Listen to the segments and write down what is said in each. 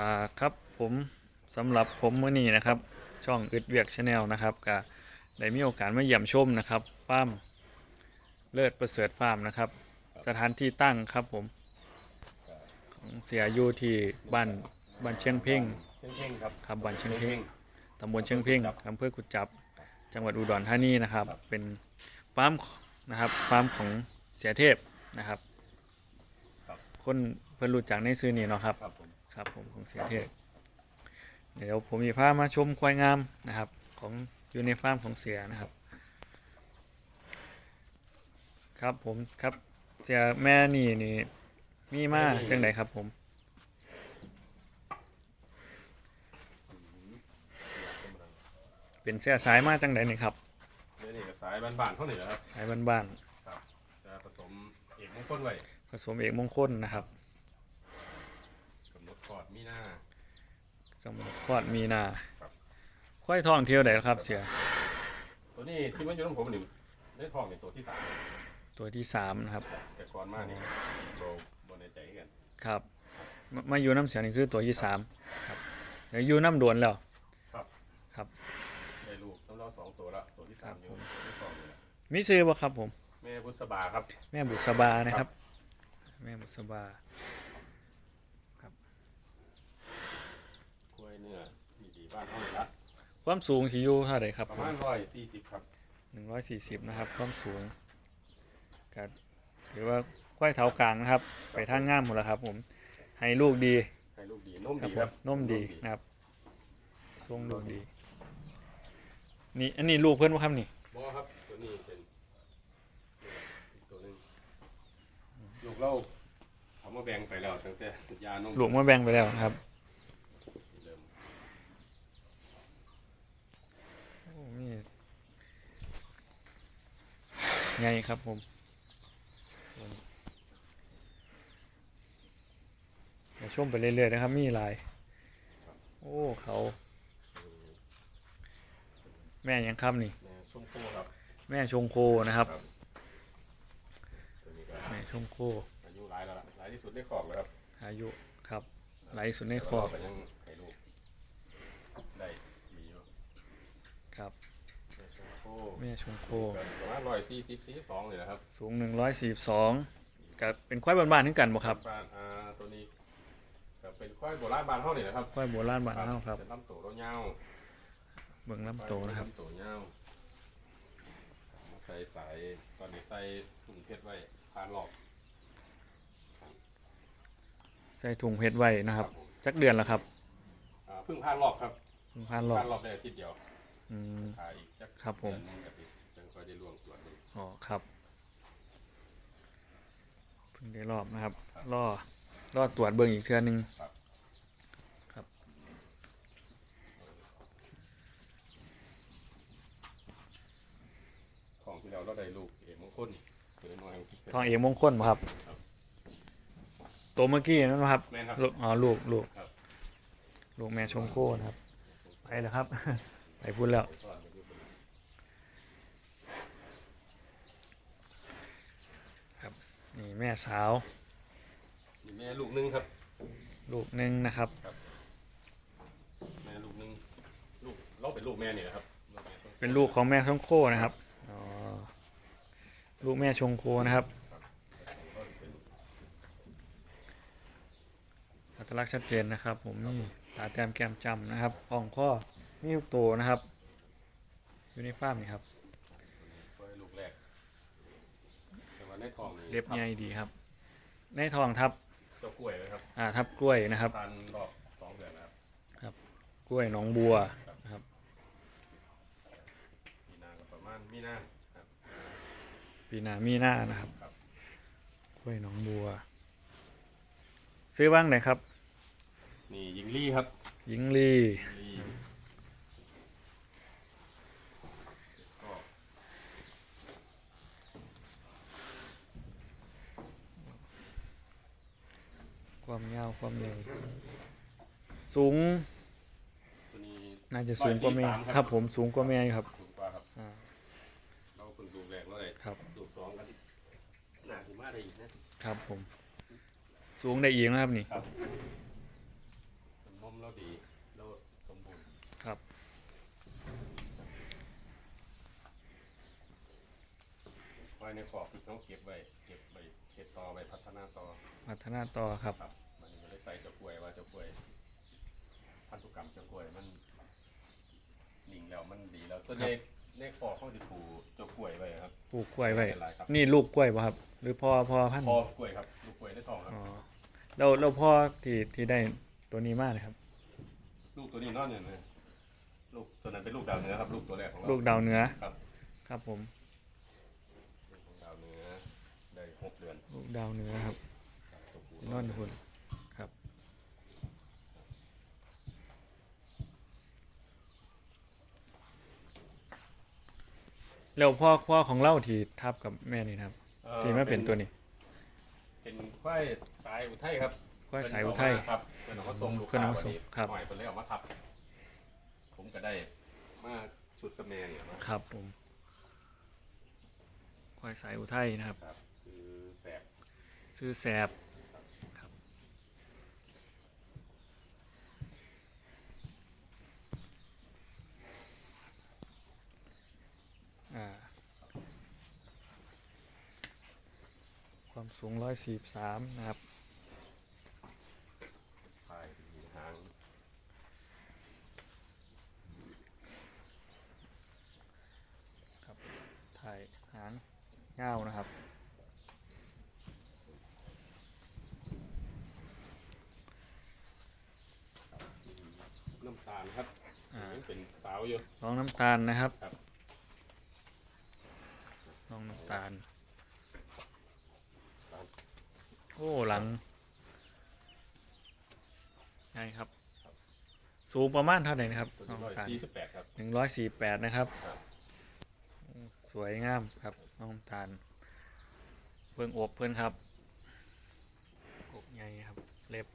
อ่าครับผมสำหรับผมมื่อนี้นะครับ ช่องอึดเวียกชาแนลนะครับก็ได้มีโอกาสมาเยี่ยมชมนะครับฟาร์มเลิศประเสริฐฟาร์มนะครับ สถานที่ตั้งครับผมของเสียอยู่ที่บ้านบ้านเชียงเพ่งเชียงเพ่งครับครับบ้านเชียงเพ่งตำบลเชียงเพ่งอำเภอกุดจับ จังหวัดอุดรธานีนะครับ เป็นฟาร์มนะครับฟาร์มของเสียเทพนะครับ คนเพิ่นรู้จักในซื้อนี้เนาะครับ ครับผม ครับผมของเสียเทพเดี๋ยวผมมีพามาชมควายงามนะครับ ของอยู่ในฟาร์มของเสียนะครับ ครับผมครับเสียแม่นี่นี่มีมาจังไดครับผมเป็นเสียสายมาจังไดนี่ครับเดี๋ยวนี่ก็สายบ้านๆเท่านี้แหละครับสายบ้านครับจะผสมเอกมงคลไว้ๆผสมเอกมงคลนะครับกำหนดคล อดมีหน้ากำหนดคลอดมีนาควายทองเที่ยวใดครับ เสีย ตัวนี้ที่มันอยู่ในผมนี่ได้ทองในตัวที่สามตัวที่สามนะครับ แต่ก่อนมานี่โบโบในใจกันครับมามาอยู่น้ำเสียนี่คือตัวที่สามครับเดี๋ยวอยู่น้ำดวนแล้ว ได้ลูกต้องรอสองตัวละตัวที่สามอยู่ที่ทองนี่แหละมีซื้อบ่ครับผม แม่บุษบาครับ แม่บุษบานะครับ แม่บุษบา กล้วยเนื้อมีดี บ้านเท่านี้ละความสูงสิอยู่เท่าไหร่ครับประผมมาณร้อยสี่สิบครับหนึ่งร้อยสี่สิบนะครับ ความสูงก็ถือว่าควายเท้ากลางนะครับ ไปทางง่ามหมดแล้วครับ ผมให้ลูกดีให้ลูกดีนมครับดีผครัมบนมดีนะครับทรงลูกดี นี่อันนี้ลูกเพื่อนว่าครับนี่บอครับตัวนี้เป็นอีกตัวหนึงลูกเราเขามาแบ่งไปแล้วตั้งแต่ยานมลูกมาแบ่งไปแล้วนะครับ เริ่ม โอ้นี่ ใหญ่ครับผมเดี๋ยวชมไปเรื่อยๆนะครับ มีหลาย โอ้เขา แม่ยังครับนี่แม่ส้มโคครับแม่ชงโคนะครับ ตัวนี้ก็แม่ชงโค อายุหลายแล้วล่ะหลายที่สุดในครอบแล้วครับอายุครับไหลสุดในคอกแต่ยังให้ลูกได้ดีอยู่ครับ แม่ส้มโคแม่ชงโคก็ประมาณร้อยสี่สิบสี่สองเลยนะครับสูง 142กับเป็นควายบ้านๆทั้งกันบ่ครับบ้านอ่าตัวนี้ก็เป็นควายโบราณบ้านเท่านี่นะครับควายโบราณบ้านเฮาครับเป็นลำตัวเรายาวเบิ่งลำโตนะครับ ลำตัวยาวมาใส่สายตอนนี้ใส่ถุงเพชรไว้พานหลอกใส่ถุงเพชรไว้นะครับ ผมจักเดือนแล้วครับอ่าเพิ่งพานหลอกครับเพิ่งผ่านรอบพานหลอกได้อาทิตย์เดียว อืมขายอีกจักครับผม เดือนหนึงก็สิจังค่อยได้ล่วงตรวจดูอ๋อครับเพิ่งได้รอบนะครับรอรอตรวจเบิ่งอีกเทื่อนึง ของที่เราเราได้ลูกเอกมงคลหรือน้อยทองเอกมงคลบ่ครับ ตัวเมื่อกี้นั่นบ่ครับแม่นครับ ลูกอ๋อลูกลูกครับ ลูกแม่ชมโคนะครับ ไปแล้วครับ ไปพูดแล้วนี่แม่สาวนี่แม่ลูกหนึงครับ ลูกหนึงนะครับ แม่ลูกหนึงลูกเราเป็นลูกแม่นี่นะครับลูกแม่ส้มโคเป็นลูกของแม่ชงโคนะครับอ๋อลูกแม่ชงโคนะครับอัตลักษณ์ชัดเจนนะครับ ผมนี่ตาแต้มแก้มจำนะครับอ่องข้อ นี่ลูกโตนะครับ อยู่ในฟาร์มนี่ครับไว้ลูกแรกแต่ว่าในทองนี่เรียบใหญ่ดีครับ ในทองทับเจ้ากล้วยนะครับอ่าทับกล้วยนะครับทานรอบสองเดือนนะครับกล้วยหนองบัวนะครับมีนาก็ประมาณมีนาครับปีหนามีหน้านะครับ ครับกล้วยหนองบัว ซื้อบ้างไหนครับ นี่ยิงลี่ครับ หญิงลียิง ความยาวความเร็วสูงน่าจะสูงกว่าแม่ครับผมสูงกว่าแม่ครับสูครับาเราเพิ่งดูแรเลยครับ ดูสองกันหนาสิมาได้อีนะครับผม สูงได้อีกนะครับนี่ ครับมุเราดีเราสมบูรณ์ครับ ไว้ในขอบที่ต้องเก็บไว้เก็บไว้เก็บต่อไปพัฒนาต่อพัฒนาต่อครับ ครับ ส่เจ้ากล้วยว่าเจ้ากล้วย พันธุกรรมเจ้ากล้วยมันนิ่งแล้วมันดีแล้วส่วนในในขอบเขาจะปลูกเจ้ากล้วยไว้ครับ ปลูกกล้วยไว้หลายครับ นี่ลูกกล้วยป่ะครับ หรือพ่อพ่อพันธุ์พอกล้วยครับลูกกล้วยได้ทองครับ อ๋อแล้วแล้วพ่อที่ที่ได้ตัวนี้มากเลยครับ ลูกตัวนี้นอนอยู่นะลูกตัวนั้นเป็นลูกดาวเหนือครับ ลูกตัวแรกของเรา ลูกดาวเหนือครับ ครับผม ลูกของดาวเหนือได้หกเดือนลูกดาวเหนือครับ ตัวผู้นอนอยู่คุณครับ แล้วพ่อพ่อของเล่าที่ทับกับแม่นี่นะครับ อ่อที่มาเป็นตัวนี้ เป็นควายสายอุทัยครับก็สายอุทัยเพิ่นเอามาครับเพื่อนเอามาส่งลูกเพิ่นเอามาส่งค้ครับ หน่อยเพิ่นเลยเอามาทับ ผมก็ได้มาชุดกระแมเนี่ยมาครับผมควายสายอุทัยนะครับ ครับคือแสบ ซื้อแสบครับ ความสูง143นะครับพายดีหางถ่ายหางเง่าวนะครับน้ำตาลครับอ่ายังเป็นสาวอยู่น้องน้ำตาลนะครับครับ น้องน้ำตาล โอ้หลังไงครับ สูงประมาณเท่าไหร่นะครับตัวน้องนี้ร้อยน้ำตาลสี่สิบแปดครับ หนึ่งร้อยสี่แปดนะครับ ครับ สวยงามครับน้องน้ำตาลเพิ่งอบเพื่อนครับอบใหญ่ครับ เล็บ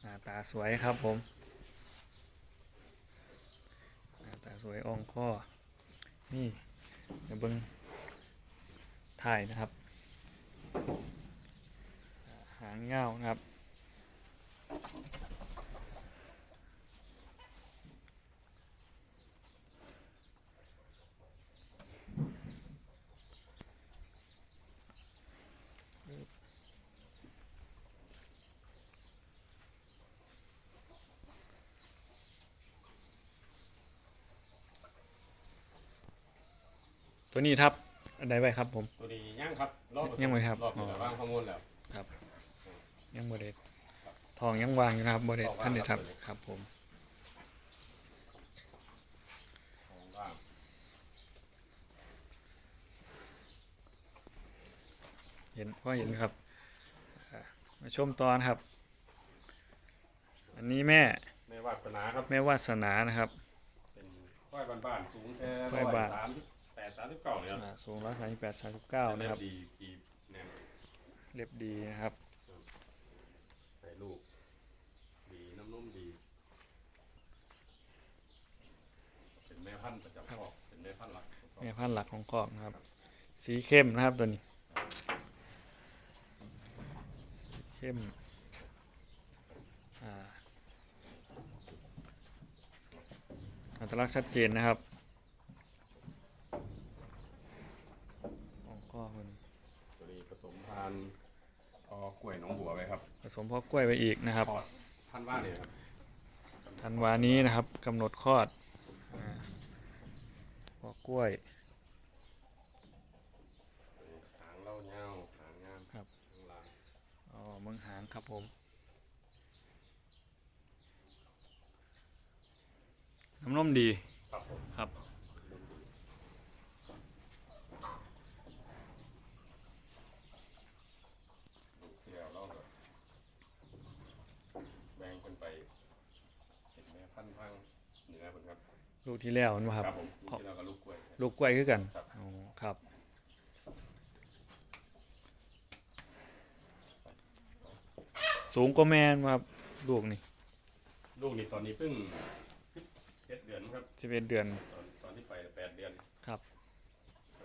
หน้าตาสวยครับผมหน้าตาสวยอ่องข้อนี่เดี๋ยวเบิ้ง ถ่ายนะครับ หางเงานะครับ ตัวนี้ทับ อันใดไว้ครับผม ตัวนี้ย่างครับรอบยังไม่ครับรอบอยู่อ๋อแล้วว่างข้อมูลแล้วยังบ่ได้ทองยังวางอยู่นะครับบ่ได้ทองวางท่านได้ทับครับครับผม ของว่างเห็นพ่อเห็นครับอ่ามาชมตอนครับ อันนี้แม่แม่วาสนาครับ แม่วาสนานะครับ เป็นควายบ้านๆสูงแค่ควาร้ยอยบ้านสามสิบแป ดสามสิบเก้าเนี่ยครับอ่าสูงร้อยสามสิบแปดสามสิบเก้านะครับ ดีกีบแน่นเล็บดีนะครับ ใส่ลูก ดีน้ำนุ่มดี เป็นแม่พันธุ์ประจำครอบเป็นแม่พันธุ์หลักของครอบแม่พันธุ์หลักของคอกนะครับ สีเข้มนะครับตัวนี้ สีเข้ม อ่าอัตลักษณ์ชัดเจนนะครับ ของข้อมันตัวนี้ผสมพันธุ์พอกล้วยหนองบัวไว้ครับผสมพ่อกล้วยไปอีกนะครับ พอดพันธุ์ว่าเนี่ยครับธันวานี้นะครับกำหนดคลอดอ่าพ่อกล้วยตัวนี้หางเล่าเงาหางงามครับ ข้างล่างอ๋อเมืองหางครับผม น้ำนมดีครับผมครับ นุ่มดีลูกเที่ยวเราก็แบ่งคนไปเป็นแม่พันธุ์ทางเหนือคนครับ ลูกที่แล้วนั่นบ่ครับครับผมลูกที่เราก็ลูกกล้วย ลูกกล้วยคือกันครับ อ๋อครับสูงกว่าแม่นบ่ครับลูกนี่ลูกนี่ตอนนี้เพิ่งสิบเอ็ดเดือนครับ สิบเอ็ดเดือนตอนตอนที่ไปแปดเดือนครับ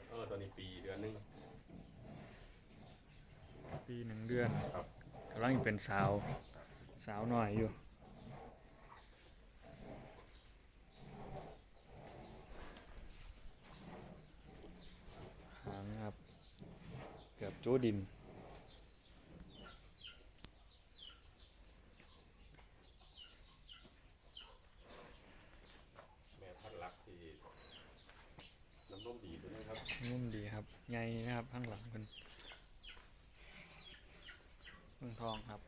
เออตอนนี้ปีเดือนหนึง ปีหนึ่งเดือนครับ กำลังเป็นสาว สาวหน่อยอยู่ จูดิน แม่พันธุ์รักที่น้ำนมดีตัวนี้ครับนุ่มดีครับใหญ่นะครับข้างหลังเป็นเมืองทองครับ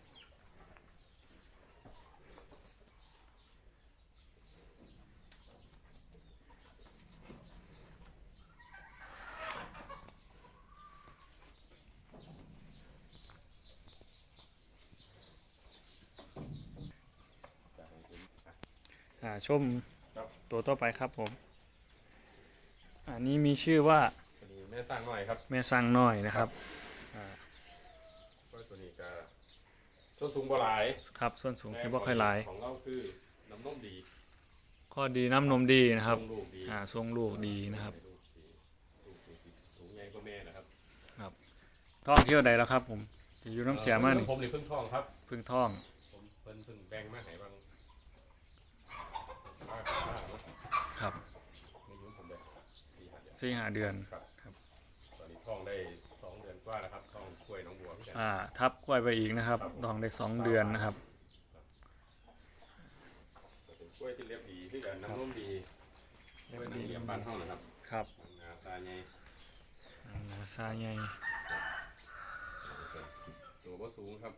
จะให้เห็นอะ อ่า ชมครับตัวต่อไปครับผม อันนี้มีชื่อว่าตัวนี้แม่สร้างหน่อยครับ แม่สร้างน้อยนะครับอ่าก็ตัวนี้ก็ส้นสูงบ่หลายครับส่วนสูงสิบ่ค่อยหลายของเราคือน้ำนมดีข้อดีน้ำนมดีนะครับทรงลูกดีอ่าทรงลูกดีนะครับลูกดีลูกสูงสิสูงใหญ่กว่าแม่นะครับท้องเที่ยวใดแล้วครับ ผมจะอยู่น้ำเสียมานี่ผมนี่เพิ่งท้องครับพึ่งท้องผมเพิ่นเพิ่งแบ่งมาให้บางป้าป้าเนาะ ครับในยุคผมแบบสี่ห้าเดือนสี่หาเดือนครับครับตอนนี้ท้องได้สองเดือนกว่าแล้วครับท้องกล้วยน้องบัวพี่แกอ่าทับกล้วยไปอีกนะครับดองได้สองเดือนนะครับ เป็นกล้วยที่เรียบดีที่กันน้ำนมดีกล้วยน้ำเหลี่ยมบ้านห้องนะครับครับนาซาไงนาซาใหญ่ตัวก็สูงครับ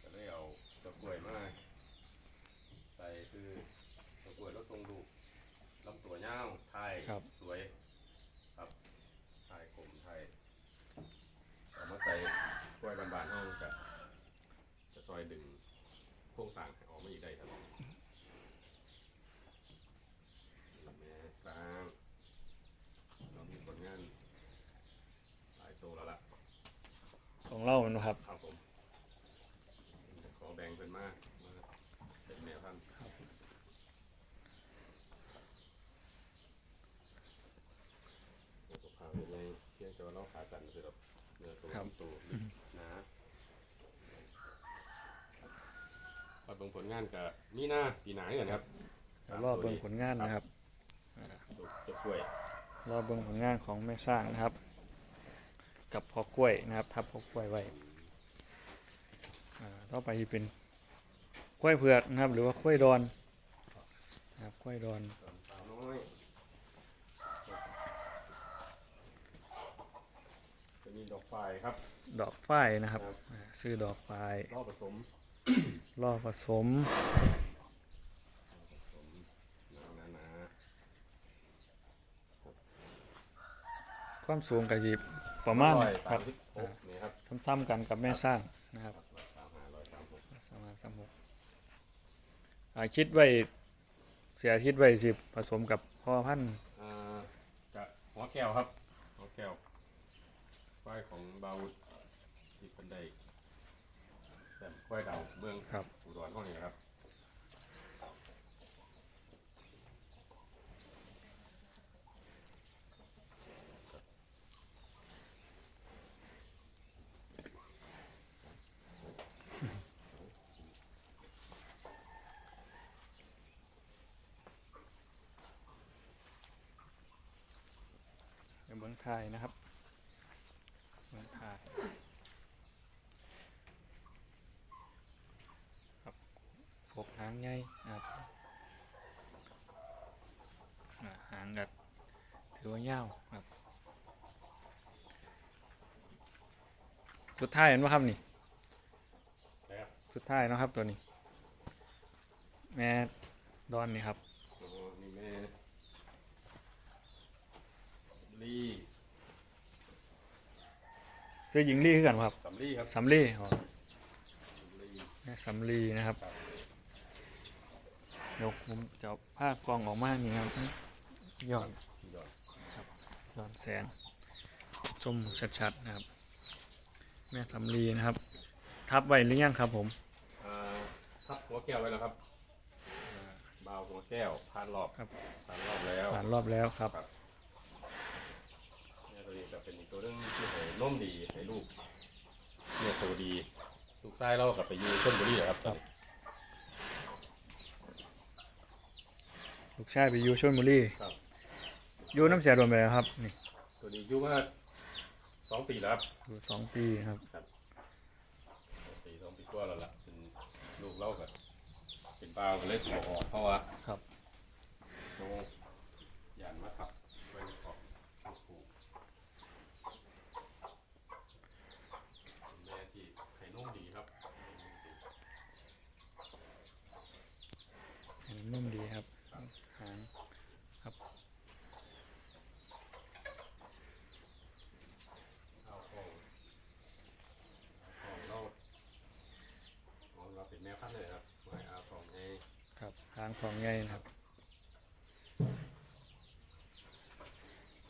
ก็เลยเอาตะกล้วยมาใส่คือตะกล้ วยแล้วทรงลูกลำตัวยาวไทยสวย ครับไทยกลมไทยเอามาใส่กล้วยบานๆห้องจะจะซอยดึงโครงสร้างให้ออกมาอีกได้ครับแม่สร้างเรามีผลงานหลายตัวแล้วล่ะของเล่ามันนะครับ ครับผมขอแบ่งเป็นมากมาเป็นแม่พันธุ์ตัวกระเพราเป็นไงเพียง แต่ว่าเราขาสั่นคือแบบเนื้อตัวครับ ตัวหนาพอเบิ่งผลงานกับมีหน้าปีหนาเหมือนครับเดี๋ยวรอเบิ่งผลงานนะครับตัวตัวกล้วยรอเบิ่งผลงานของแม่สร้างนะครับ กับพ่อกล้วยนะครับ ทับพ่อกล้วยไว้อ่าต่อไปที่เป็นกล้วยเผือกนะครับ หรือว่ากล้วยดอนนะครับกล้วยดอน ส่วนสาวน้อยจะมี ดอกไฟครับ ดอกฝ้ายนะครับครับอ่าซื้อดอกฝ้ายรอบผสมรอผสมหนาหนาหนาความสูงกระยิบประมาณร้อยครัสาบมสิบหกนี่ครับซ้ำๆกันกับแม่สร้างนะครับร้อยสามห้าร้อยสามหกสามารถสามหกอ่าคิดไว้เสียคิดไว้สิผสมกับพ่อพันธุ์อ่าจะหัวแก้วครับหัวแก้ว ควายของบาวุฒที่เป็นได้แต้มควายดาวเมืองครับ อุดรห้องนี้ครับในเมืองไทยนะครับเมืองไทยครับพกหางใหญ่ นะครับอ่าหางกัดถือว่ายาวครับ สุดท้ายเห็นไหมครับนี่นะครับสุดท้ายเนาะครับตัวนี้ แม่ดอนนี่ครับโอ้นี่แม่สำลีซื้อหญิงลี่คือกันบ่ครับสำลีครับสำลีอ๋อสำลีแม่สำลีนะครับครับ เดี๋ยวผมจะเอาผ้ากองออกมานี่ครับย้อนยอดย้อนแสงชมชัดๆนะครับ แม่สำลีนะครับ ทับไว้หรือยังครับ ผมอ่าทับหัวแก้วไว้แล้วครับอ่าบาวหัวแก้วผ่านรอบครับผ่านรอบแล้วผ่านรอบแล้วครับ เนี่ยตัวนี้จะเป็นอีกตัวหนึงที่ให้นมดีให้ลูกเนี่ยโตดีลูกไส้เรากับไปอยูต้นบุรีเหรอครับตอนนี้ ลูกชายไปอยูชลบุรีครับ อยูน้ำเสียโดนไปแล้วครับนี่ตัวนี้อยูมาสสองปีแล้วครับอยู่สองปีครับ สองปีสองปีกว่าแล้วล่ะเป็นลูกเล่ากับเป็นปลาก็เลยตัวออกเพราะว่าครับโตยานมาทับไว้ในขอบลูกผูเป็นแม่ที่ให้นมดีครับ เห็นนุ่มดีครับหางครับ เอาของเอาของเราของเราเป็นแม่พันธุ์เลยครับไว้เอาของให้ ครับหาง ของใหญ่นะครับ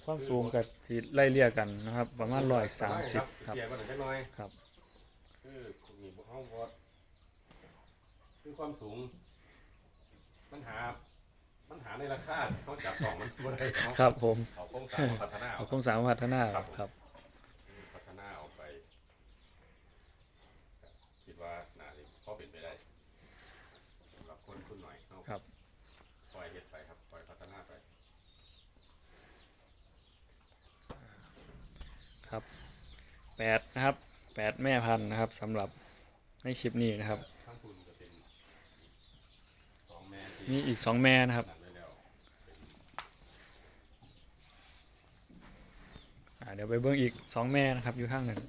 ความสูงกับที่ไล่เลี่ยกันนะครับ ประมาณร้อยสามสิบครับเกี่ยวกันหน่อยแค่น้อยครับ คือพวกนี้พวกเขาบอดคือความสูง ปัญหาปัญหาในราคาเขาจับกล่องมันบ่ได้เขาครับผม เขาโครงสร้างมาพัฒนาเอา เอาโครงสร้างมาพัฒนาครับ ครับ พัฒนาออกไป คิดว่าน่าจะพอเป็นไปได้สำหรับคนทุนหน่อยเขา ครับ ปล่อยเห็ดไปครับปล่อยพัฒนาไป ครับ แปดนะครับแปดแม่พันธุ์นะครับสำหรับในคลิปนี้นะครับ ทั้งทุนจะเป็นสองแม่ที่มีอีกสองแม่นะครับนั่นไว้แล้วเป็นอ่าเดี๋ยวไปเบิ่งอีกสองแม่นะครับอยู่ข้างหนึ่ง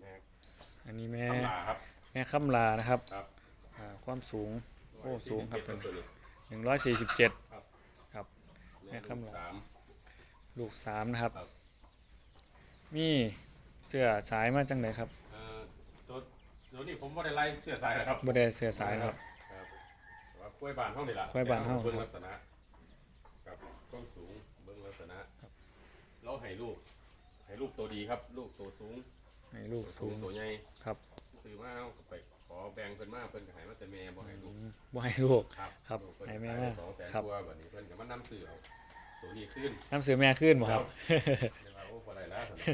แม่ อันนี้แม่ คำลา ครับแม่คำลานะครับครับอ่าความสูงโอ้สูงครับตัวนี้หนึ่งร้อยสี่สิบเจ็ดครับครับแม่คำลาสามลูกสามนะครับครับ มีเสื้อสายมาจังไหนครับเอ่อตัวตัวนี้ผมบ่ได้ไล่เสื้อสายนะครับบ่ได้เสื้อสายนะครับ ครับแต่ว่ากล้วยบานเท่านี่ล่ะกล้วยบานเท่าเบิ่งลักษณะกับความสูงเบิ่งลักษณะเราให้ลูกให้ลูกตัวดีครับ ลูกตัวสูงให้ลูกสูงตัวใหญ่ครับ ซื้อมาเอาก็ไปขอแบ่งเพิ่นมาเพิ่นก็ให้มาแต่แม่บ่ให้ลูกอืมบ่ให้ลูก ครับครับลูกเพิ่นให้แม่ขายได้มาสองแสนครับกว่าบัดนี้เพิ่นก็มานํซื้อเอาตัวนี้ขึ้นน้ำเสือแม่ขึ้นบ่ครับ เดี๋ยวว่าโอ้บ่ได้แล้วซั่นน่ะ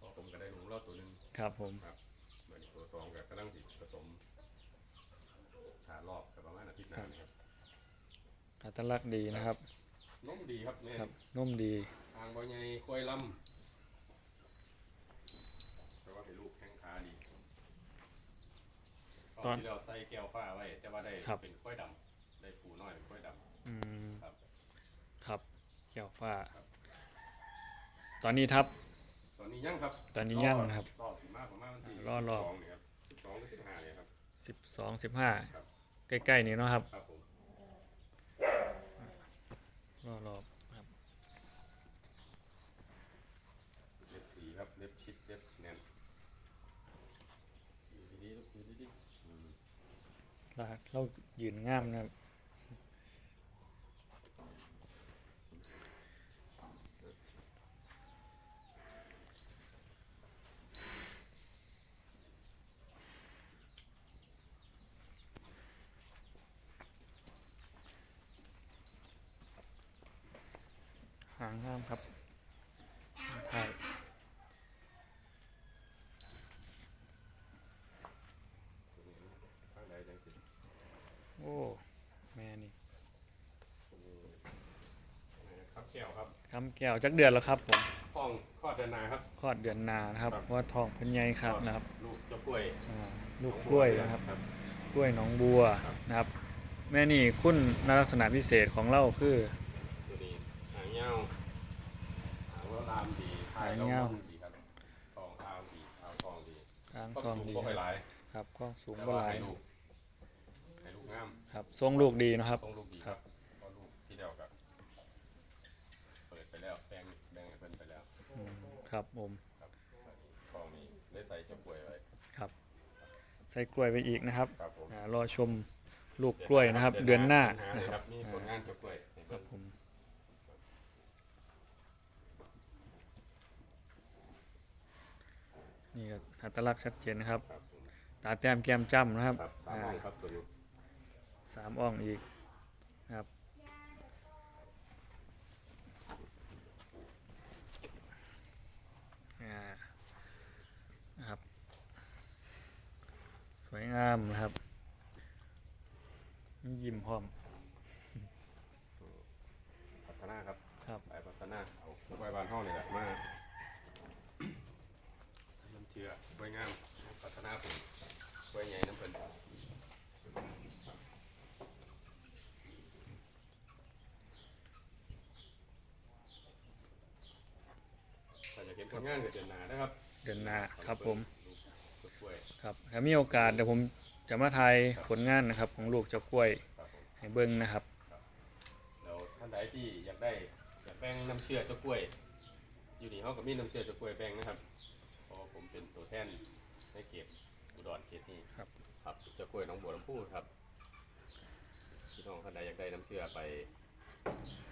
พอผมก็ได้ลูกเราตัวหนึง ครับผม เหมือนตัวสองกับกำลังติดผสมหารอบกับประมาณอาทิตย์หน้านะครับอัตลักษณ์ดีนะครับนมดีครับแม่ครับนุ่มดี ทางบอใหญ่ควายลำแต่ว่าให้ลูกแข้งขาดี ตอนที่เราใส่แก้วฟ้าไว้จะว่าได้เป็นควายดำได้ปูน้อยเป็นควายดอืมำครับ ครับเกี่ยวฟ้า ครับ ตอนนี้ทับ ตอนนี้ยังครับตอนนี้ยังนะครับรอบมากประมาณวันที่รอรอบ สองเนี่ยครับสิบสองหรือสิบห้าเนี่ยครับ สิบสองสิบห้าครับ ใกล้ๆนี้เนาะครับครับผมรอรอบครับ เล็บสีครับเล็บชิดเล็บแน่นอยู่ดีๆลูกอยู่ดีๆอืม ลากเรายืนงามนะครับ หางงามครับถ่าย ข้างใดจังสิ โอ้แม่นี่ ครับแก้ว ครับคำแก้วจักเดือนแล้วครับผมห้องคลอดเดือนนาครับ คลอดเดือนหนานะครับครับเพราะว่าทองเพันใหญ่ครับนะครับลูกเจ้ากล้วยอ่าลูกกล้วยนะครับครับกล้วยหนองบัวครับนะครับ แม่นี่คุณลักษณะพิเศษของเราคือ ตัวนี้หางยาวหางเราลามดีทายเราหางยาวดีครับทองทางดีทางทองดีทางต้องทองสูงดีก็ไปหลายครับก็สูงแต่บ่ว่าหลายให้ลูกให้ลูกงามครับทรงลูกดีนะครับต้องลูกดีครับเพราะลูกที่เดียวกับเปิดไปแล้วแบ่งแบ่งให้เพิ่นไปแล้ว อืม ครับผมครับอันนี้ทองนี้ได้ใส่เจ้ากล้วยไว้ใส่กล้วยไปอีกนะครับครับผมอ่ารอชมลูกกล้วยนะครับ เดือนหน้าสิงนะเลยคครัรับบมีผลงานเจ้ากล้วยให้ครัเบิ่บงผมนี่ก็อัตลักษณ์ชัดเจนนะครับ ครับผมตาแต้มแก้มจ้ำนะครับครับสามห้องครับตัวนี้สามอ่องอีกนะครับ วยงามนะครับมียิ้มพร้อม พัฒนาครับครับ ไปพัฒนาเอาไว้บ้านห้องนี่แหละมาน้ำเชื่อไว้งามพัฒนาผมไว้ใหญ่น้ำเพิ่นถ้าอยากเห็นผลงานก็เดือนหน้านะครับ เดินหน้าครับผมลูกกล้วย ครับถ้ามีโอกาสเดี๋ยวผมจะมาถ่ายผลงานนะครับ ของลูกเจ้ากล้วยครับผมให้เบิ้งนะครับ แล้วท่านใดที่อยากได้อยากแบ่งน้ำเชื่อเจ้ากล้วย อยู่นี่เขาก็มีน้ำเชื่อเจ้ากล้วยแบ่งนะครับเพราะว่าผมเป็นตัวแทนในเขตอุดรเขตนี้ครับ ครับเจ้ากล้วยหน้องบัวลำพูครับพี่น้องท่านใดอยากได้น้ำเชื่อไป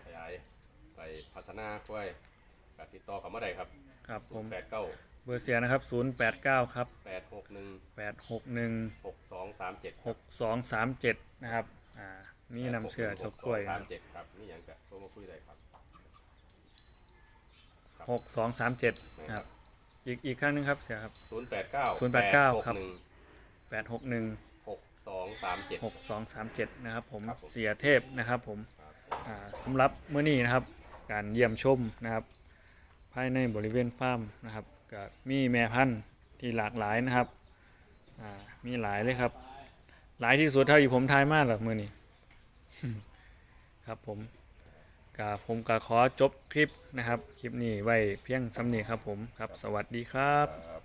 ขยายไปพัฒนากล้วยก็ติดต่อเขามาได้ครับครับผม แปดเก้าเบอร์เสียนะครับ 089 ครับ แปดหกหนึ่ง861 หกสองสามเจ็ด6237 นะครับ อ่า มีน้ำเชื่อเจ้ากล้วยคสารัมเจ็ดครับนี่ยังจะโทรมาคุยได้ครับบ6237 นะครับ อีกอีกครั้งหนึงครับเสียครับ ศูนย์แปดเก้า089ครับหนึ่ง861 หกสองสามเจ็ด 6237 นะครับผม ครับผม เสียเทพนะครับผมครับอ่าสำหรับมื้อนี้นะครับการเยี่ยมชมนะครับ ภายในบริเวณฟาร์มนะครับ ก็มีแม่พันธุ์ที่หลากหลายนะครับอ่ามีหลายเลยครับ หลายที่สุดเท่าที่ผมทายมากหรอกมือนี้ครับผมกาผมก็ขอจบคลิปนะครับ คลิปนี้ไว้เพียงสำเนีครับผมครับ สวัสดีครับ